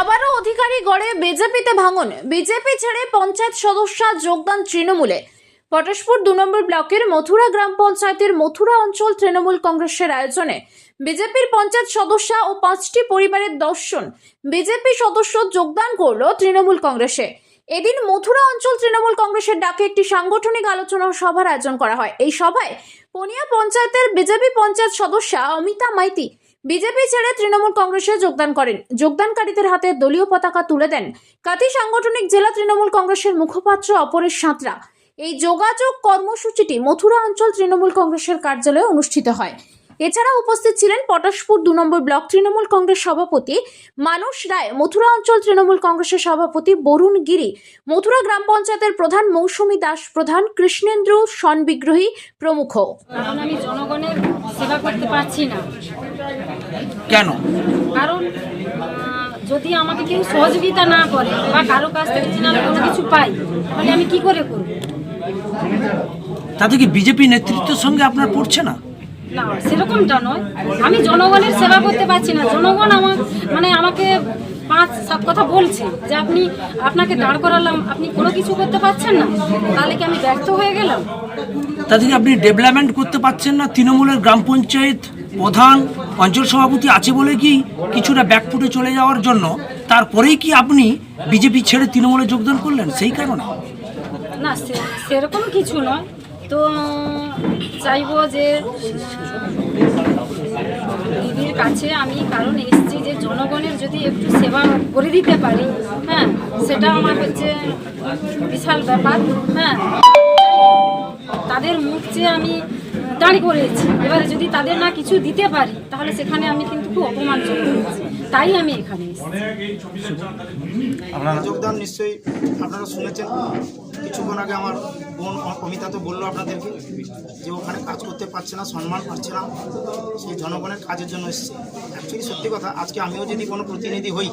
আবারও অধিকারী গড়ে বিজেপিতে ভাঙন। বিজেপি ছেড়ে পঞ্চায়েত সদস্য যোগদান তৃণমূলে। পটাশপুর দু নম্বর ব্লকের মথুরা গ্রাম পঞ্চায়েতের মথুরা অঞ্চল তৃণমূল কংগ্রেসের আয়োজনে বিজেপির পঞ্চায়েত সদস্য ও পাঁচটি পরিবারের দর্শন বিজেপি সদস্য যোগদান করল তৃণমূল কংগ্রেসে। এদিন মথুরা অঞ্চল তৃণমূল কংগ্রেসের ডাকে একটি সাংগঠনিক আলোচনা সভার আয়োজন করা হয়। এই সভায় পনিয়া পঞ্চায়েতের বিজেপি পঞ্চায়েত সদস্য অমিতা মাইতি বিজেপি ছেড়ে তৃণমূল কংগ্রেসে যোগদান করেন। যোগদানকারীদের হাতে দলীয় পতাকা তুলে দেন কাতি সাংগঠনিক জেলা তৃণমূল কংগ্রেসের মুখপাত্র অপরেশ সাঁতরা। এই যোগাযোগ কর্মসূচিটি মথুরা অঞ্চল তৃণমূল কংগ্রেসের কার্যালয়ে অনুষ্ঠিত হয়। এছাড়া উপস্থিত ছিলেন পটাশপুর দু নম্বর ব্লক তৃণমূল কংগ্রেস সভাপতি মানুষ রায় মথুরা অঞ্চল তৃণমূল কংগ্রেসের সভাপতি বরুণ গিরি মথুরা গ্রাম পঞ্চায়েতের প্রধান মৌসুমী দাস প্রধান কৃষ্ণেন্দ্র সনবিগ্রহী প্রমুখ। কারণ আমি জনগণের সেবা করতে পারছি না। কেন? কারণ যদি আমাকে কেউ সহযোগিতা না করে বা কারও কাছ থেকে যদি আমি কোনো কিছু পাই তাহলে আমি কি করে করব? তাতে কি বিজেপি নেতৃত্বের সঙ্গে আপনার পড়ছে না? না সেরকমটা নয়। আমি জনগণের সেবা করতে পারছি না। জনগণ আমার মানে আমাকে পাঁচ সাত কথা বলছে যে আপনি আপনাকে দাঁড় করালাম আপনি কোনো কিছু করতে পারছেন না? তাহলে কি আমি ব্যর্থ হয়ে গেলাম? কি আপনি ডেভেলপমেন্ট করতে পারছেন না? তৃণমূলের গ্রাম পঞ্চায়েত প্রধান অঞ্চল সভাপতি আছে বলে কি কিছুটা ব্যাকফুটে চলে যাওয়ার জন্য তারপরেই কি আপনি বিজেপি ছেড়ে তৃণমূলে যোগদান করলেন? সেই কারণে। না সেরকম কিছু নয়। তো চাইব যে দিদির কাছে আমি কারণ এসেছি যে জনগণের যদি একটু সেবা করে দিতে পারি হ্যাঁ সেটা আমার হচ্ছে বিশাল ব্যাপার হ্যাঁ। তাদের মুখ যে আমি দাঁড়িয়ে করেছি এবারে যদি তাদের না কিছু দিতে পারি তাহলে সেখানে আমি কিন্তু খুব অপমানজনক হয়েছি তাই আমি এখানে এসেছি। যোগদান নিশ্চয়ই আপনারা শুনেছেন। কিছুক্ষণ আগে আমার বোন অমিতা তো বলল আপনাদেরকে যে ওখানে কাজ করতে পারছে না, সম্মান পাচ্ছে না, সেই জনগণের কাজের জন্য এসছে। অ্যাকচুয়ালি সত্যি কথা, আজকে আমিও যদি কোনো প্রতিনিধি হই,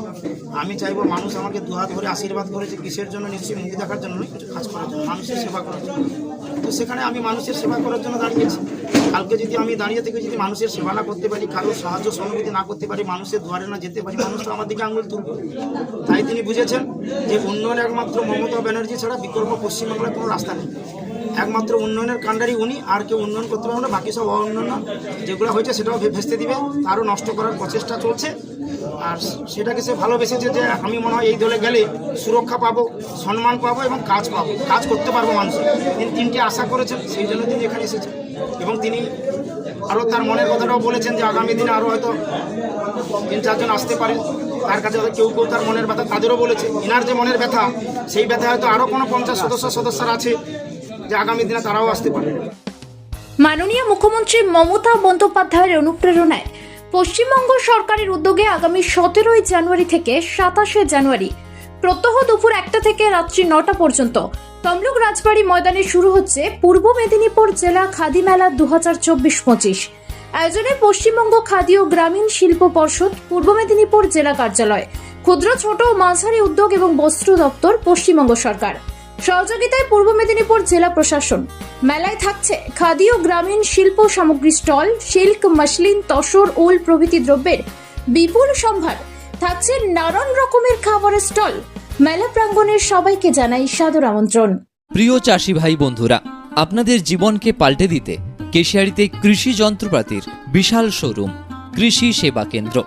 আমি চাইব মানুষ আমাকে দুহাত ধরে আশীর্বাদ করে যে কিসের জন্য নিশ্চয়ই মুখ দেখার জন্য কিছু কাজ করার জন্য, মানুষের সেবা করার জন্য। তো সেখানে আমি মানুষের সেবা করার জন্য দাঁড়িয়েছি। কালকে যদি আমি দাঁড়িয়ে থেকে যদি মানুষের সেবা না করতে পারি কারোর সাহায্য সহানুভূতি না করতে পারি, মানুষের দুয়ারে না যেতে পারি, মানুষ আমার দিকে আঙুল তুলবে। তাই তিনি বুঝেছেন যে উন্নয়ন একমাত্র মমতা ব্যানার্জি ছাড়া বিকল্প পশ্চিমবাংলায় কোনো রাস্তা নেই। একমাত্র উন্নয়নের কাণ্ডারি উনি, আর কেউ উন্নয়ন করতে পারবে না, বাকি সব অউন্নয়ন যেগুলো হয়েছে সেটাও ভেস্তে দিবে, তারও নষ্ট করার প্রচেষ্টা চলছে। আর সেটাকে সে ভালোবেসেছে যে আমি মনে হয় এই দলে গেলে সুরক্ষা পাবো, সম্মান পাবো এবং কাজ পাবো, কাজ করতে পারব মানুষের। তিনি তিনটি আশা করেছেন, সেই জন্য তিনি এখানে এসেছেন। এবং তিনি আরও তার মনের কথাটাও বলেছেন যে আগামী দিনে আরও হয়তো তিন চারজন আসতে পারে। তার কাছে হয়তো কেউ কেউ তার মনের ব্যথা তাদেরও বলেছে। ইনার যে মনের ব্যথা, সেই ব্যথা হয়তো আরও কোনো পঞ্চাশ সদস্য সদস্যরা আছে যে আগামী দিনে তারাও আসতে পারে। মাননীয় মুখ্যমন্ত্রী মমতা বন্দ্যোপাধ্যায়ের অনুপ্রেরণায় পশ্চিমবঙ্গ সরকারের উদ্যোগে আগামী সতেরোই জানুয়ারি থেকে সাতাশে জানুয়ারি প্রত্যহ দুপুর একটা থেকে রাত্রি নটা পর্যন্ত। তমলুক রাজবাড়ি ময়দানে শুরু হচ্ছে পূর্ব মেদিনীপুর জেলা খাদি মেলা দু হাজার চব্বিশ পঁচিশ। আয়োজনে পশ্চিমবঙ্গ খাদি ও গ্রামীণ শিল্প পর্ষদ, পূর্ব মেদিনীপুর জেলা কার্যালয়, ক্ষুদ্র, ছোট ও মাঝারি উদ্যোগ এবং বস্ত্র দপ্তর, পশ্চিমবঙ্গ সরকার। সহযোগিতায় পূর্ব মেদিনীপুর জেলা প্রশাসন। মেলায় থাকছে খাদি ও গ্রামীণ শিল্প সামগ্রী stall, silk, muslin, tussar, wool প্রভৃতি দ্রব্যের বিপুল সম্ভার। থাকছে নানান রকমের খাবারের স্টল। মেলা প্রাঙ্গণের সবাইকে জানাই সাদর আমন্ত্রণ। প্রিয় চাষি ভাই বন্ধুরা, আপনাদের জীবনকে পাল্টে দিতে কেশিয়ারিতে কৃষি যন্ত্রপাতির বিশাল শোরুম, কৃষি সেবা কেন্দ্র।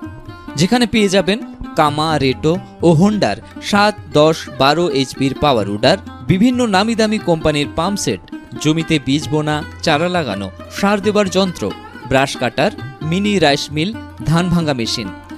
যেখানে পেয়ে যাবেন কামা, রেটো ও হোন্ডার সাত, দশ, বারো এইচপির পাওয়ার উডার, বিভিন্ন নামি দামি কোম্পানির পাম্প সেট, জমিতে বীজ বোনা, চারা লাগানো, সার দেবার যন্ত্র, brush cutter, mini rice mill, ধান ভাঙা মেশিন